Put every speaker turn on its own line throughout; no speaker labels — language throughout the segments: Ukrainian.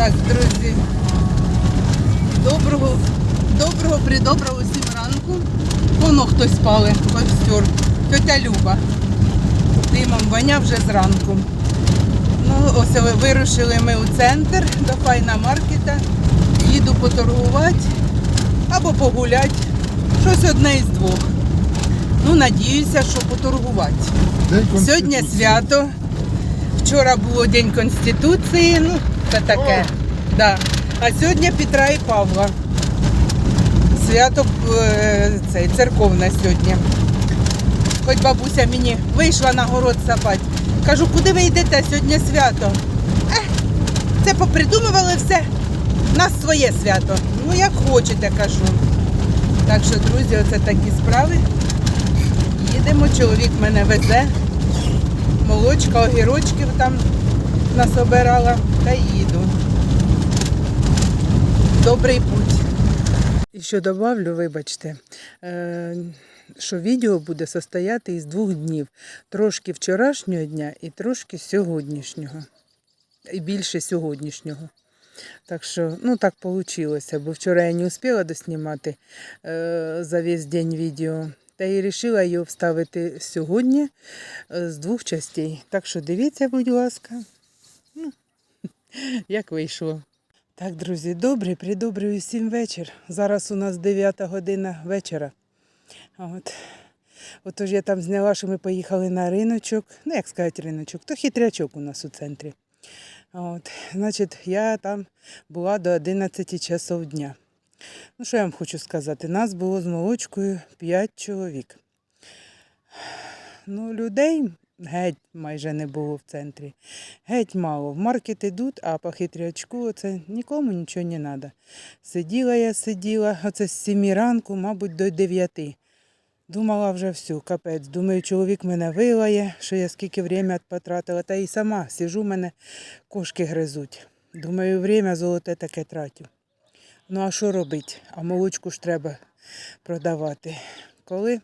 Так, друзі. Доброго, доброго, придоброго всім ранку. Воно хтось спали, костер. Тетя Люба. Димом воня вже зранку. Ну, ось вирушили ми у центр до файна маркета. Їду поторгувати або погуляти. Щось одне із двох. Ну, надіюся, що поторгувати. Сьогодні свято. Вчора було День Конституції, ну, це таке. Да. А сьогодні Петра і Павла. Свято е, цей, церковне сьогодні. Хоч бабуся мені вийшла на город сапати. Кажу, куди ви йдете? Сьогодні свято. Ех, це попридумували все. У нас своє свято. Ну, як хочете, кажу. Так що, друзі, оце такі справи. Їдемо, чоловік мене везе. Молочка, огірочків там насобирала та їду. Добрий путь. І що добавлю, вибачте, е, що відео буде состояти із двох днів. Трошки вчорашнього дня і трошки сьогоднішнього. І більше сьогоднішнього. Так що, ну так вийшло, бо вчора я не успіла доснімати е, за весь день відео. Та і вирішила його вставити сьогодні е, з двох частей. Так що дивіться, будь ласка. Як вийшло. Так, друзі, добрий, придобрий усім вечір. Зараз у нас 9 година вечора. От. Отож я там зняла, що ми поїхали на риночок. Ну, як сказати, риночок, то хитрячок у нас у центрі. От. Значить, я там була до 11 часов дня. Ну, що я вам хочу сказати? Нас було з молочкою 5 чоловік. Ну, людей геть майже не було в центрі. Геть мало. В маркет ідуть, а по хитрячку це нікому нічого не треба. Сиділа я, сиділа, оце з 7 ранку, мабуть, до 9. Думала вже все, капець. Думаю, чоловік мене вилає, що я скільки время потратила, та і сама сижу, мене кошки гризуть. Думаю, время золоте таке тратю. Ну а що робити? А молочку ж треба продавати. Коли,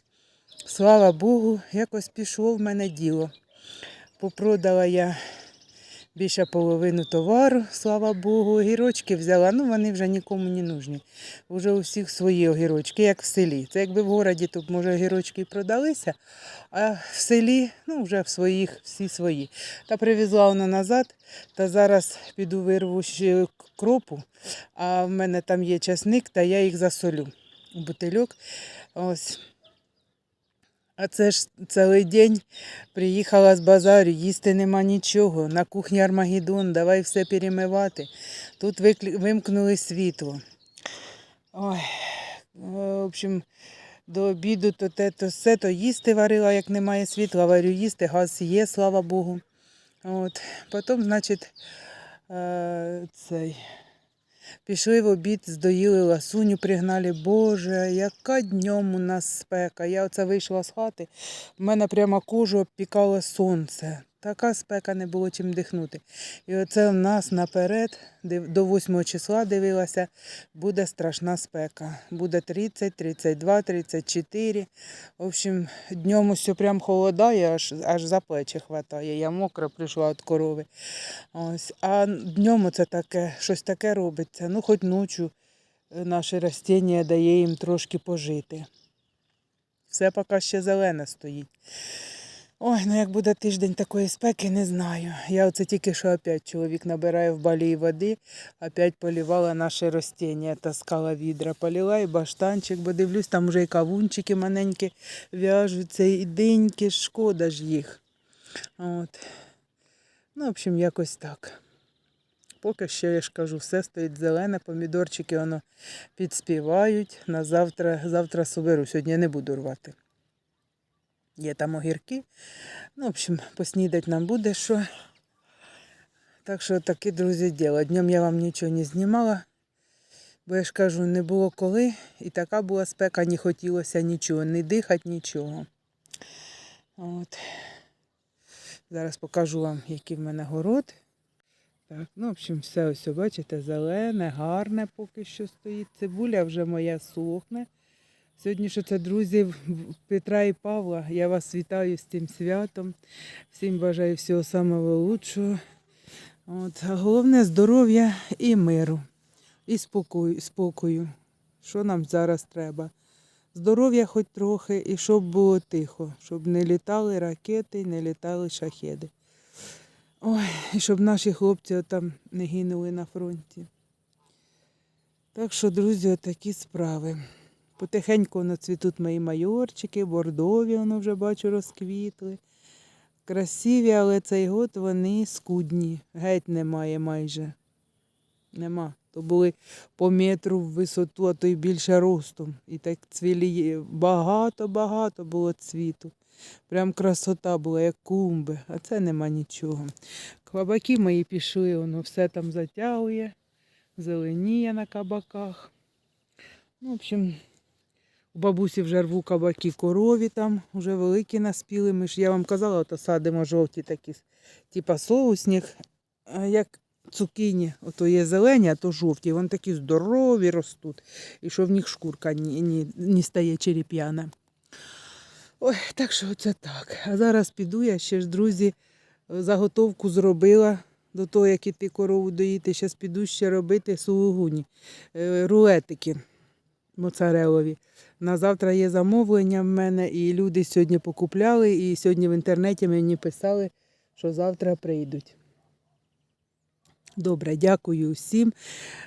слава Богу, якось пішло в мене діло. Попродала я більше половину товару, слава Богу, огірочки взяла. Ну вони вже нікому не нужні. Вже у всіх свої огірочки, як в селі. Це якби в городі тут, може, огірочки і продалися, а в селі, ну, вже в своїх всі свої. Та привезла вона назад, та зараз піду вирву кропу, а в мене там є часник, та я їх засолю у бутильок. Ось. А це ж цілий день приїхала з базару, їсти нема нічого. На кухні Армагеддон, давай все перемивати. Тут вимкнули світло. Ой, в общем, до обіду то те, то все, то їсти варила, як немає світла, варю їсти, газ є, слава Богу. От. Потім, значить, е, цей. Пішли в обід, здоїли ласуню, пригнали. Боже, яка днем у нас спека. Я оце вийшла з хати, в мене прямо кожу обпікало сонце. Така спека не було чим дихнути. І оце в нас наперед, до 8 числа дивилася, буде страшна спека. Буде 30, 32, 34. В общем, днем усе прям холодає, аж, аж за плечі хватає. Я мокра прийшла від корови. Ось. А днем це таке, щось таке робиться. Ну, хоч ночі е, наше ростіння дає їм трошки пожити. Все поки ще зелене стоїть. Ой, ну як буде тиждень такої спеки, не знаю. Я оце тільки що опять чоловік набирає в балії води, опять полівала наше ростіння, таскала відра, полила і баштанчик, бо дивлюсь, там вже і кавунчики маленькі в'яжуться, і диньки, шкода ж їх. От. Ну, в общем, якось так. Поки що, я ж кажу, все стоїть зелене, помідорчики воно підспівають. На завтра, завтра соберу, сьогодні не буду рвати. Є там огірки. Ну, в общем, поснідати нам буде що. Так що таке, друзі, діло. Днем я вам нічого не знімала, бо я ж кажу, не було коли. І така була спека, не хотілося нічого, не дихати, нічого. От. Зараз покажу вам, який в мене город. Так, ну, в общем, все ось, бачите, зелене, гарне поки що стоїть. Цибуля вже моя сохне. Сьогодні що це друзі в- в Петра і Павла. Я вас вітаю з цим святом. Всім бажаю всього самого лучшого. От, а головне здоров'я і миру, і спокою, спокою. Що нам зараз треба? Здоров'я хоч трохи, і щоб було тихо, щоб не літали ракети, не літали шахеди. Ой, і щоб наші хлопці там не гинули на фронті. Так що, друзі, такі справи. Потихеньку воно цвітуть мої майорчики, бордові, воно вже бачу, розквітли. Красиві, але цей год вони скудні. Геть немає майже. Нема. То були по метру в висоту, а то й більше ростом. І так цвілі багато-багато було цвіту. Прям красота була, як клумби, а це нема нічого. Кабаки мої пішли, воно все там затягує, зеленіє на кабаках. Ну, в общем, у бабусі вже рву кабаки корові там, вже великі наспіли. Ми ж, я вам казала, ото садимо жовті такі, типа соусних, як цукіні, ото є зелені, а то жовті. Вони такі здорові ростуть. І що в них шкурка не, не, не стає череп'яна. Ой, так що це так. А зараз піду, я ще ж, друзі, заготовку зробила до того, як іти корову доїти. Зараз піду ще робити сулугуні, е, рулетики моцарелові. На завтра є замовлення в мене, і люди сьогодні покупляли, і сьогодні в інтернеті мені писали, що завтра прийдуть. Добре, дякую всім.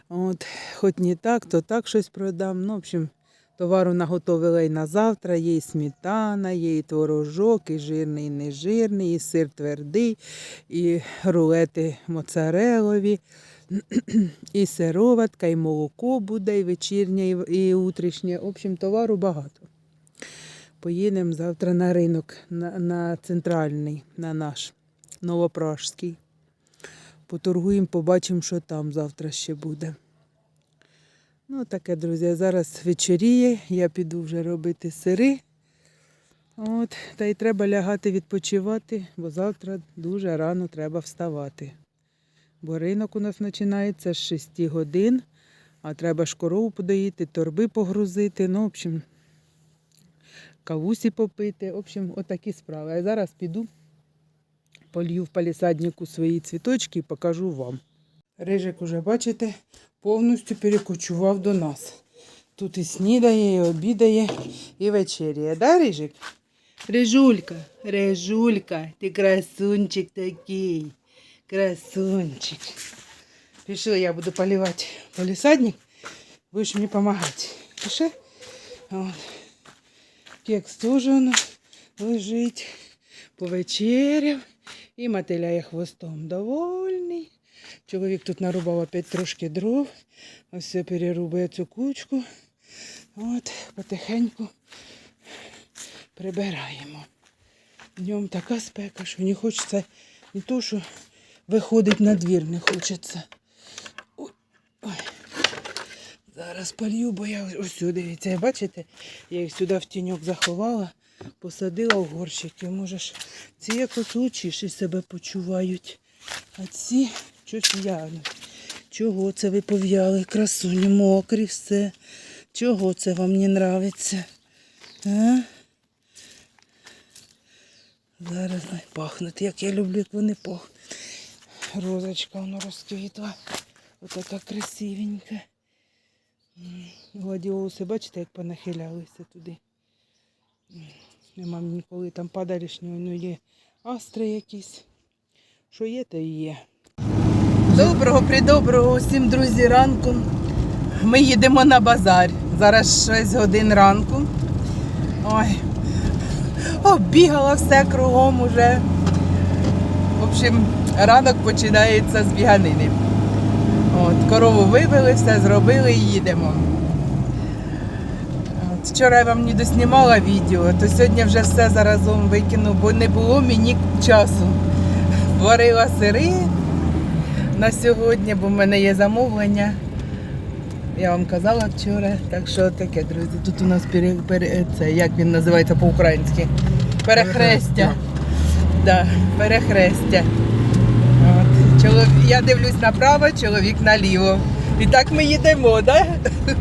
От, хоч не так, то так щось продам. Ну, в общем, товару наготовила і на завтра. Є і сметана, є і творожок, і жирний, і нежирний, і сир твердий, і рулети моцарелові, і сироватка, і молоко буде, і вечірнє, і, утрішнє. В общем, товару багато. Поїдемо завтра на ринок, на, на центральний, на наш Новопражський. Поторгуємо, побачимо, що там завтра ще буде. Ну, таке, друзі, зараз вечоріє, я піду вже робити сири. От, та й треба лягати відпочивати, бо завтра дуже рано треба вставати. Бо ринок у нас починається з 6 годин, а треба ж корову подоїти, торби погрузити. Ну, в общем, кавусі попити. В общем, отакі справи. А зараз піду полью в палісаднику свої цвіточки і покажу вам. Рижик уже, бачите, повністю перекочував до нас. Тут і снідає, і обідає, і вечеряє. Да, Рижик? Рижулька, Рижулька, ти красунчик такий. Красунчик. Пішли, я буду поливати полісадник. Будеш мені допомагати. Пішли? От. Кекс теж воно лежить. Повечеряв. І мотиляє хвостом довольний. Чоловік тут нарубав опять трошки дров. Ось все перерубує цю кучку. От, потихеньку прибираємо. Днем така спека, що не хочеться не то, що виходить на двір, не хочеться. Ой. Зараз полью, бо я ось сюди, дивіться, бачите, я їх сюди в тіньок заховала, посадила в горщики. Може ж, ці якось лучіше себе почувають. А ці щось в'януть. Чого це ви пов'яли? Красуні, мокрі все. Чого це вам не нравиться? А? Зараз пахнуть, як я люблю, як вони пахнуть. Розочка воно розквітла. Отака красивенька. Гладіолуси, бачите, як понахилялися туди. Нема ніколи там падалішнього, ну є астри якісь. Що є, то і є. Доброго, придоброго усім, друзі, ранку. Ми їдемо на базар. Зараз 6 годин ранку. Ой, оббігала все кругом уже. В общем, ранок починається з біганини. От, корову вивели, все зробили і їдемо. От, вчора я вам не доснімала відео, то сьогодні вже все заразом викину, бо не було мені часу. Варила сири на сьогодні, бо в мене є замовлення. Я вам казала вчора, так що таке, друзі. Тут у нас пере, пере, це, як він називається по-українськи? Перехрестя. Да, перехрестя. От. Чоловік, я дивлюсь направо, чоловік наліво. І так ми їдемо, так? Да?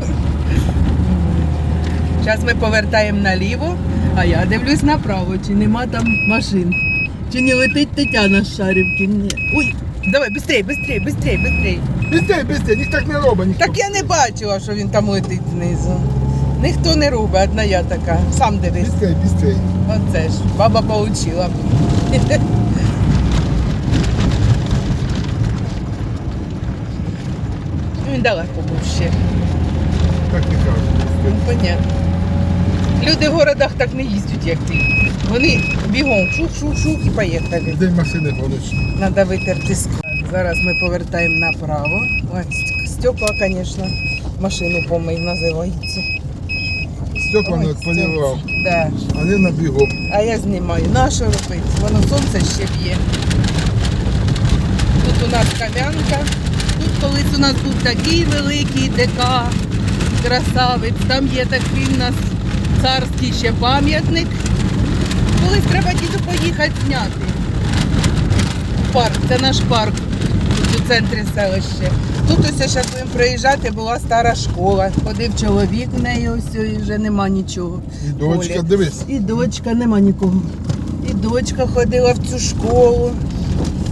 Зараз ми повертаємо наліво, а я дивлюсь направо, чи нема там машин. Чи не летить Тетяна з Шарівки? Ні. Ой, Давай, быстрей, быстрей, быстрей, быстрей.
Бістей, бістей, ніхто так не робить. Ніхто.
Так я не бачила, що він там летить знизу. Ніхто не робить, одна я така. Сам дивись.
Бістей, бістей.
Оце ж, баба получила. Ну, Він далеко був ще.
Так не кажуть.
Ну, понятно. Люди в городах так не їздять, як ти. Вони бігом шух-шух-шух і поїхали.
День машини гониш.
Треба витерти скло. Зараз ми повертаємо направо. Ой, Ст- Стекла, звісно, машину помий називається.
Стекла не
Ой,
відполівав.
Да.
А не на бігом.
А я знімаю. А робити? Воно сонце ще б'є. Тут у нас кам'янка. Тут колись у нас був такий великий ДК, красавець. Там є такий у нас царський ще пам'ятник. Колись треба діду поїхати зняти. Парк, це наш парк у центрі селища. Тут ось зараз будемо приїжджати, була стара школа. Ходив чоловік в неї ось і вже нема нічого.
І дочка,
Оля.
дивись.
І дочка, нема нікого. І дочка ходила в цю школу.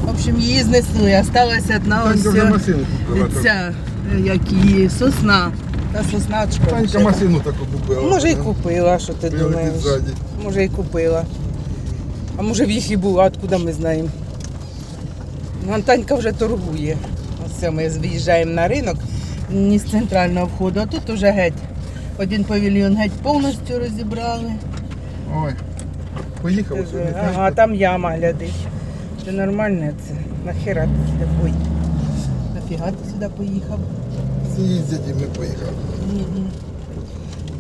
В общем, її знесли. Осталась одна ось
Танька машину купила.
ця, е, як її, сосна. Та сосна от.
Танька машину таку купила.
Може і купила, що ти
Прямо
думаєш.
ззаді.
Може і купила. А може в їх і була, откуда ми знаємо. Ну, Антанька вже торгує. Ось ми виїжджаємо на ринок не з центрального входу, а тут уже геть. Один павільйон геть повністю розібрали.
Ой. Поїхав сьогодні.
Ага, там яма глядиш. Це нормально це. Нахера ти сюди Ой. Нафіга ти сюди поїхав?
З'їздять і ми поїхали.
Мгм.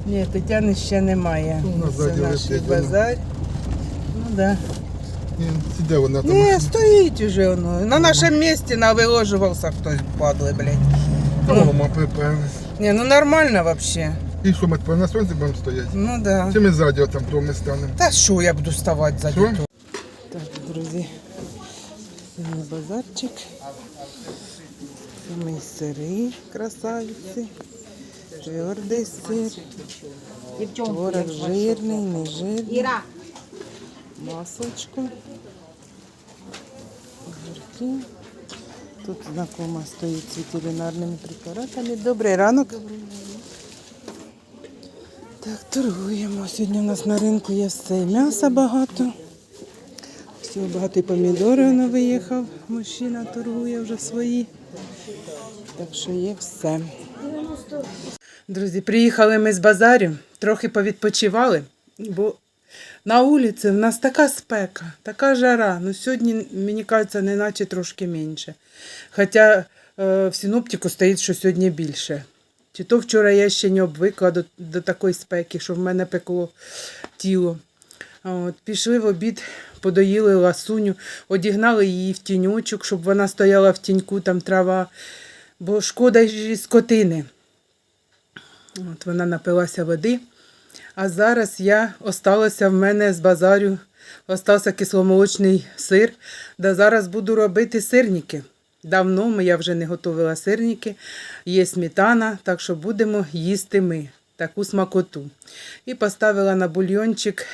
Ні, Тетяни ще немає.
Ну,
Це
ззаді
наш
летить вона.
базар. Ну да.
Ні, Сіде вона там.
Не, стоїть уже воно. На нашому місці навиложувався хтось, падли, блядь.
О, ми приперлись.
Не, ну нормально вообще.
І що ми тепер на сонці будемо стояти?
Ну да.
Чи ми ззаді там то ми станемо?
Та що я буду ставати за
Що?
Так, друзі, це мій Це мої сири, красавиці. Твердий сир. Творог жирний, не жирний.
Іра,
Масочку. Огірки. Тут знакома стоїть з ветеринарними препаратами. Добрий ранок. Так, торгуємо. Сьогодні у нас на ринку є все. М'яса багато. Все, багато помідори воно виїхав. Мужчина торгує вже свої. Так що є все. Друзі, приїхали ми з базарів, трохи повідпочивали, бо на вулиці в нас така спека, така жара. Ну сьогодні, мені кажеться, не наче трошки менше. Хоча е, в синоптику стоїть, що сьогодні більше. Чи то вчора я ще не обвикла до, до такої спеки, що в мене пекло тіло. От, пішли в обід, подоїли ласуню, одігнали її в тіньочок, щоб вона стояла в тіньку, там трава. Бо шкода ж скотини. От вона напилася води. А зараз я осталася в мене з базарю, остався кисломолочний сир, де зараз буду робити сирники. Давно я вже не готувала сирники, є сметана, так що будемо їсти ми таку смакоту. І поставила на бульйончик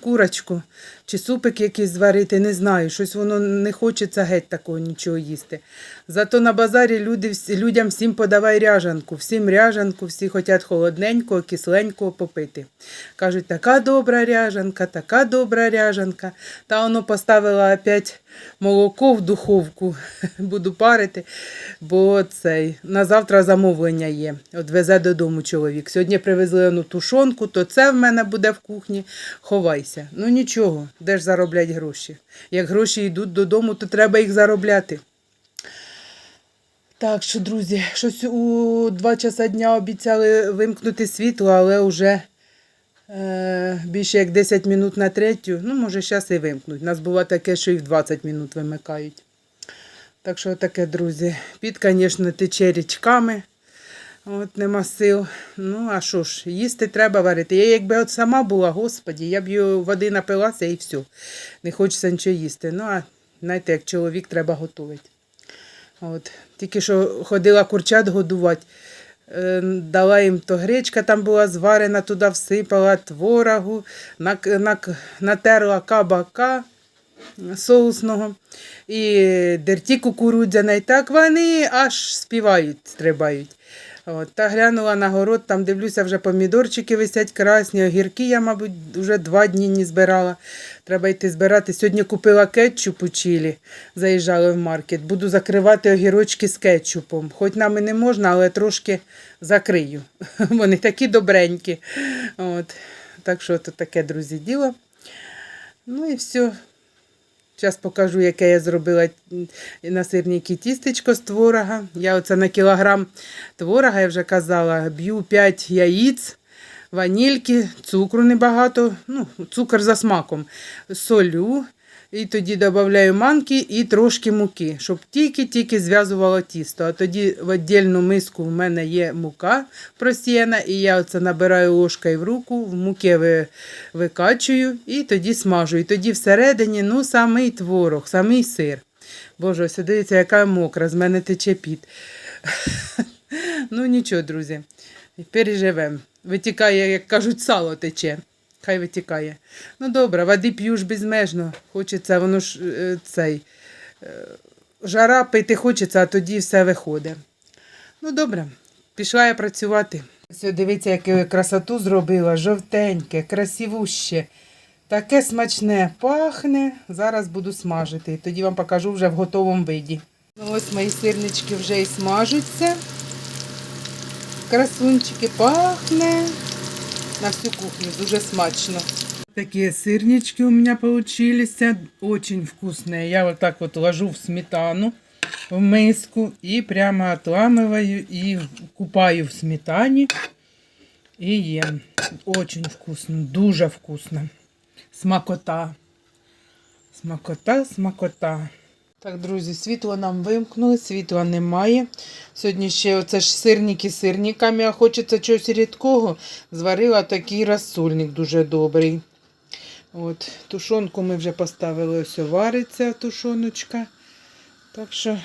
курочку чи супик якийсь зварити, не знаю. Щось воно не хочеться геть такого нічого їсти. Зато на базарі люди, людям всім подавай ряжанку, всім ряжанку, всі хочуть холодненького, кисленького попити. Кажуть, така добра ряжанка, така добра ряжанка. Та воно поставила опять молоко в духовку, буду парити, бо цей на завтра замовлення є. От везе додому чоловік. Сьогодні привезли ону тушонку, то це в мене буде в кухні. Ховайся. Ну нічого, де ж зароблять гроші. Як гроші йдуть додому, то треба їх заробляти. Так що, друзі, щось у 2 часа дня обіцяли вимкнути світло, але вже е, більше як 10 минут на третю. Ну, може, зараз і вимкнуть. У нас було таке, що і в 20 минут вимикають. Так що таке, друзі. Під, звісно, тече річками. От нема сил. Ну, а що ж, їсти треба варити. Я якби от сама була, господі, я б її води напилася і все. Не хочеться нічого їсти. Ну, а знаєте, як чоловік треба готувати. От. Тільки що ходила курчат годувати. Е, Дала їм то гречка там була зварена, туди всипала творогу, натерла кабака. соусного і дерті кукурудзяна. І так вони аж співають, стрибають. От, та глянула на город, там дивлюся, вже помідорчики висять красні, огірки я, мабуть, вже два дні не збирала. Треба йти збирати. Сьогодні купила кетчуп у Чилі, заїжджали в маркет. Буду закривати огірочки з кетчупом. Хоч нам і не можна, але трошки закрию. Вони такі добренькі. От. Так що то таке, друзі, діло. Ну і все. Зараз покажу, яке я зробила на сирніки тістечко з творога. Я оце на кілограм творога, я вже казала, б'ю 5 яїць, ванільки, цукру небагато, ну, цукор за смаком, солю. І тоді додаю манки і трошки муки, щоб тільки-тільки зв'язувало тісто. А тоді в віддільну миску в мене є мука просіяна, і я оце набираю ложкою в руку, в муки викачую і тоді смажу. І тоді всередині ну, самий творог, самий сир. Боже, ось дивіться, яка мокра, з мене тече піт. ну нічого, друзі, переживемо. Витікає, як кажуть, сало тече. Хай витікає. Ну добре, води п'ю ж безмежно. Хочеться, воно ж е, цей. е, Жара пити хочеться, а тоді все виходить. Ну добре, пішла я працювати. Все, дивіться, яку я красоту зробила. Жовтеньке, красивуще. Таке смачне пахне. Зараз буду смажити. Тоді вам покажу вже в готовому виді. Ну, ось мої сирнички вже і смажуться. Красунчики пахне на всю кухню, дуже смачно. Такие сырнички у меня получились, очень вкусные. Я вот так вот ложу в сметану, в миску и прямо отламываю и купаю в сметане и ем. Очень вкусно, дуже вкусно. Смакота. Смакота, смакота. Так, друзі, світло нам вимкнули, світла немає. Сьогодні ще оце ж сирники сирниками, а хочеться чогось рідкого. Зварила такий розсольник дуже добрий. От, тушонку ми вже поставили, ось вариться тушоночка. Так що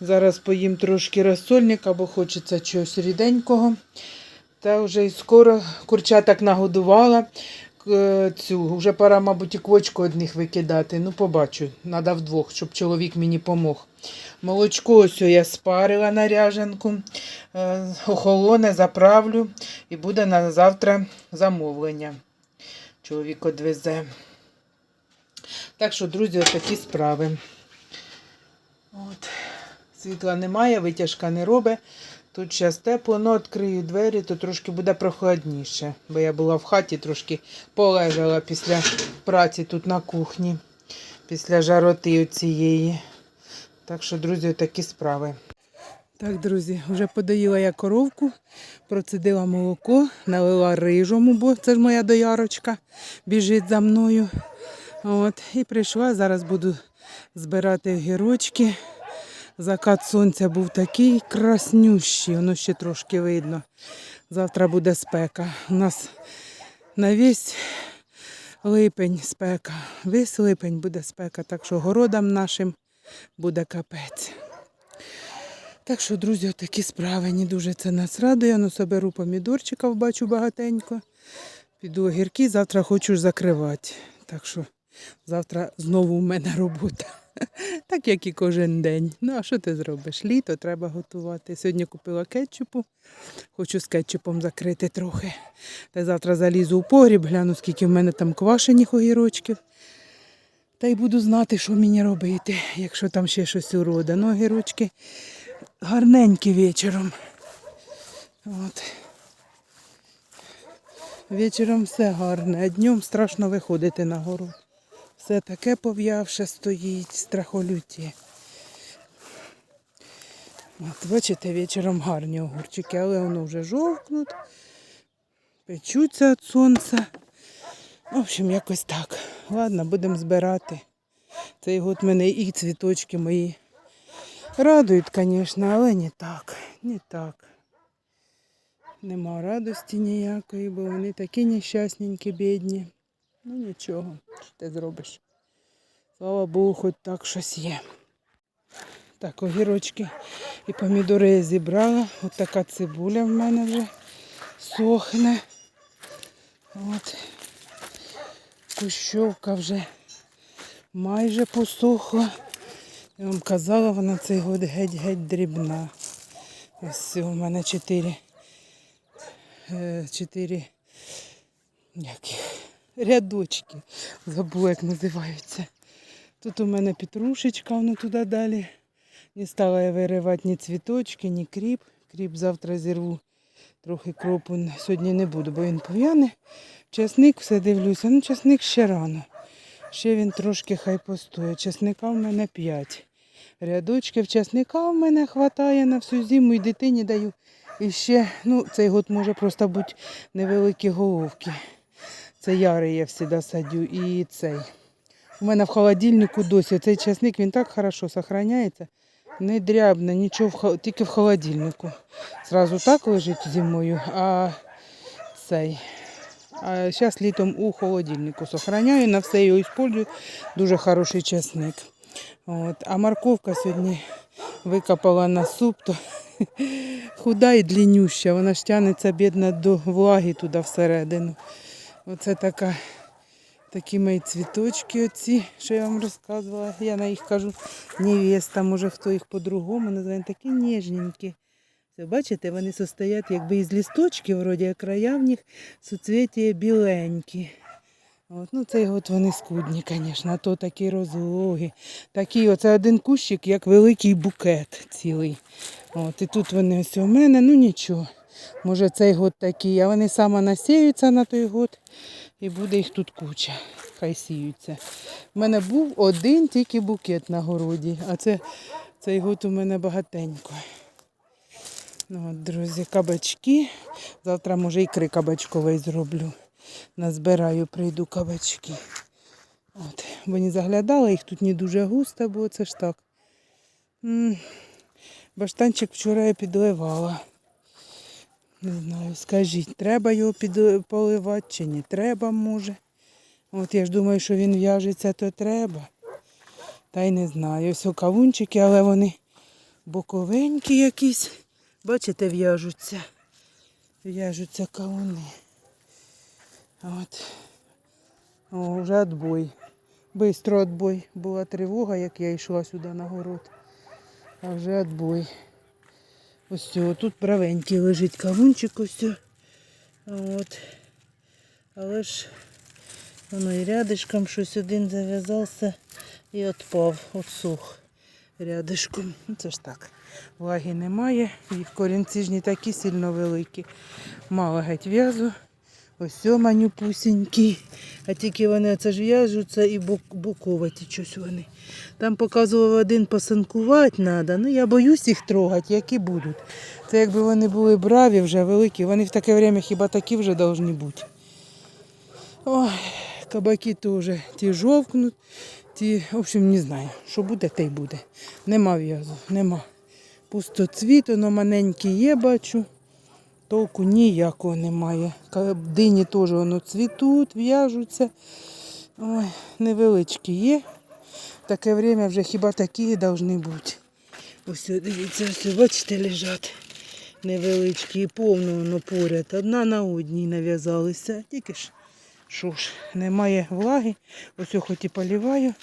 зараз поїм трошки розсольника, бо хочеться чогось ріденького. Та вже і скоро курчаток нагодувала. К- Цю, вже пора, мабуть, і квочку одних викидати. Ну, побачу. Треба вдвох, щоб чоловік мені помог. Молочко ось я спарила на ряженку, е, охолоне, заправлю і буде на завтра замовлення. Чоловік одвезе. Так що, друзі, такі справи. От. Світла немає, витяжка не робить. Тут зараз тепло, ну відкрию двері, то трошки буде прохладніше. Бо я була в хаті, трошки полежала після праці тут на кухні, після жароти цієї. Так що, друзі, такі справи. Так, друзі, вже подоїла я коровку, процедила молоко, налила рижому, бо це ж моя доярочка біжить за мною. От, і прийшла, зараз буду збирати огірочки. Закат сонця був такий краснющий, воно ще трошки видно. Завтра буде спека. У нас на весь липень спека. Весь липень буде спека, так що городам нашим буде капець. Так що, друзі, такі справи. Не дуже це нас радує. Ну, соберу помідорчиків, бачу багатенько. Піду огірки, завтра хочу закривати. Так що завтра знову в мене робота. Так як і кожен день. Ну, а що ти зробиш? Літо треба готувати. Сьогодні купила кетчупу. Хочу з кетчупом закрити трохи. Та завтра залізу у погріб, гляну, скільки в мене там квашених огірочків. Та й буду знати, що мені робити, якщо там ще щось урода. Ну, огірочки гарненькі вечором. От. Вечором все гарне, а днем страшно виходити на гору. Все таке пов'явше стоїть, страхолюті. От, бачите, вечором гарні огурчики, але воно вже жовкнуть, печуться від сонця. В общем, якось так. Ладно, будемо збирати. Цей год мене і цвіточки мої радують, звісно, але не так. Не так. Нема радості ніякої, бо вони такі нещасненькі, бідні. Ну нічого, що ти зробиш. Слава Богу, хоч так щось є. Так, огірочки і помідори я зібрала. Ось така цибуля в мене вже сохне. От. Кущовка вже майже посохла. Я вам казала, вона цей год геть-геть дрібна. Ось у мене чотири, е, чотири як їх, рядочки. Забула, як називаються. Тут у мене петрушечка, воно туди далі. Не стала я виривати ні цвіточки, ні кріп. Кріп завтра зірву. Трохи кропу сьогодні не буду, бо він пов'яне. Часник все дивлюся. Ну, часник ще рано. Ще він трошки хай постоє. Часника в мене 5. Рядочків часника в мене вистачає на всю зиму і дитині даю. І ще, ну, цей год може просто бути невеликі головки. Це ярий я завжди садю. І цей. У мене в холодильнику досі цей часник він так хорошо зберігається. Не дрябне, нічого тільки в холодильнику. Зразу так лежить зимою, а цей. А зараз літом у холодильнику зберігаю, на все його використовую. Дуже хороший часник. От. А морковка сьогодні викопала на суп, то худа і длиннюща. Вона ж тягнеться бідна до влаги туди всередину. Оце така, такі мої цвіточки оці, що я вам розказувала. Я на їх кажу невеста, може хто їх по-другому називає, такі ніжненькі. Це, бачите, вони состоять якби із лісточків, вроді, а края в них суцвіття біленькі. От, ну, цей от вони скудні, звісно, а то такі розлоги. Такі, оце один кущик, як великий букет цілий. От, і тут вони ось у мене, ну нічого. Може цей год такий, а вони саме насіються на той год і буде їх тут куча. Хай сіються. У мене був один тільки букет на городі, а це цей год у мене багатенько. Ну, от, друзі, кабачки. Завтра, може, ікри кабачкової зроблю. Назбираю, прийду кабачки. От. Бо не заглядала, їх тут не дуже густо, бо це ж так. М, Баштанчик вчора я підливала. Не знаю, скажіть, треба його під... поливати чи не треба, може. От я ж думаю, що він в'яжеться, то треба. Та й не знаю. Ось кавунчики, але вони боковенькі якісь. Бачите, в'яжуться. В'яжуться кавуни. От. О, вже відбой. Бистро відбой. Була тривога, як я йшла сюди на город. А вже відбой. Ось. Тут правенький лежить кавунчик ось. От. Але ж воно і рядишком щось один зав'язався і відпав, отсух рядишком. Ну це ж так. Влаги немає, їх корінці ж не такі сильно великі. Мало геть в'язу. Ось манюпусінькі. А тільки вони це ж в'яжуться і буковаті щось вони. Там показував один посанкувати треба. Ну я боюсь їх трогати, які будуть. Це якби вони були браві вже великі, вони в таке время хіба такі вже повинні бути. Ой, кабаки теж ті жовкнуть, ті, в общем, не знаю, що буде, те й буде. Нема в'язу, нема. Пустоцвіт, воно маленьке є, бачу. Толку ніякого немає. Дині теж воно цвітуть, в'яжуться. Ой, невеличкі є. Таке время вже хіба такі повинні бути. Ось, дивіться, ось, бачите, лежать невеличкі і повно воно поряд. Одна на одній нав'язалися. Тільки ж, що ж, немає влаги. Ось о, хоч і поліваю.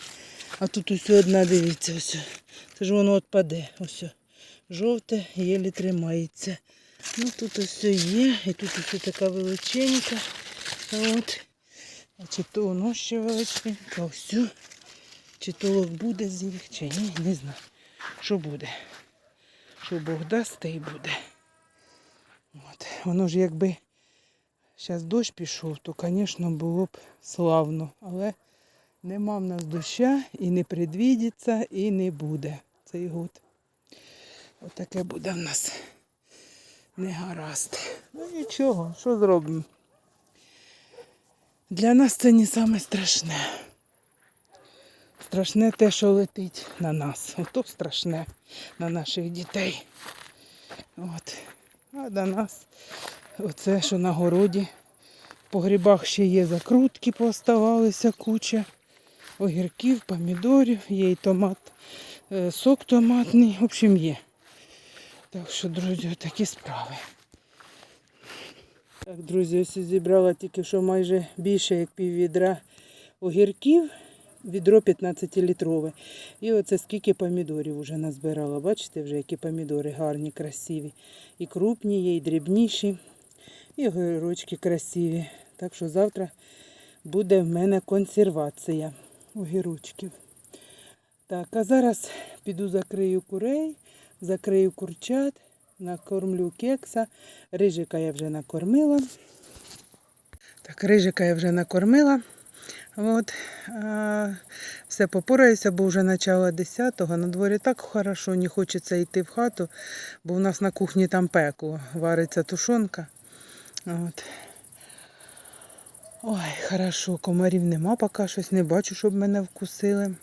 А тут ось одна, дивіться, ось. Це ж воно відпаде. Ось. Жовте, єлі тримається. Ну тут ось є, і тут ось така величенька. От. А чи то воно ще величенька, ось. Чи толок буде з їх, чи ні, не знаю. Що буде. Що Бог дасть, те й буде. От. Воно ж якби зараз дощ пішов, то, звісно, було б славно. Але нема в нас доща і не предвідиться, і не буде цей год. Отаке буде в нас не гаразд. Ну нічого, що зробимо? Для нас це не саме. Страшне те, що летить на нас. Ото страшне на наших дітей. От. А до нас оце, що на городі. По грибах ще є закрутки, пооставалися куча. Огірків, помідорів, є і томат, е, сок томатний. В общем, є. Так що, друзі, такі справи. Так, друзі, ось зібрала тільки що майже більше як пів відра огірків. Відро 15-літрове. І оце скільки помідорів вже назбирала. Бачите, вже які помідори гарні, красиві. І крупні є, і дрібніші, і огірочки красиві. Так що завтра буде в мене консервація огірочків. Так, а зараз піду закрию курей, закрию курчат, накормлю кекса. Рижика я вже накормила. Так, рижика я вже накормила. От, все попораюся, бо вже начало 10-го. На дворі так хорошо, не хочеться йти в хату, бо в нас на кухні там пекло, вариться тушонка. От. Ой, хорошо, комарів нема, поки щось не бачу, щоб мене вкусили.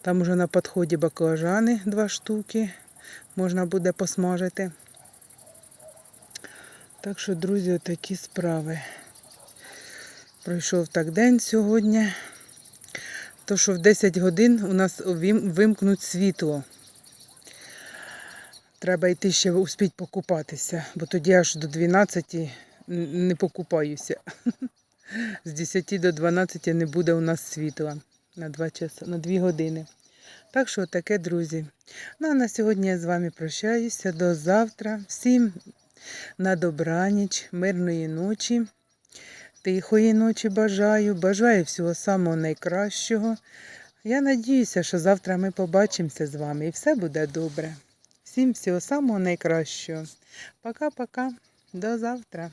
Там уже на підході баклажани два штуки. Можна буде посмажити. Так що, друзі, такі справи. Пройшов так день сьогодні. То, що в 10 годин у нас вимкнуть світло. Треба йти ще успіть покупатися, бо тоді аж до 12 не покупаюся. З 10 до 12 не буде у нас світла на 2, часа, на 2 години. Так що таке, друзі. Ну а на сьогодні я з вами прощаюся. До завтра. Всім на добраніч, мирної ночі. Тихої ночі бажаю, бажаю всього самого найкращого. Я надіюся, що завтра ми побачимося з вами і все буде добре. Всім всього самого найкращого. Пока-пока. До завтра.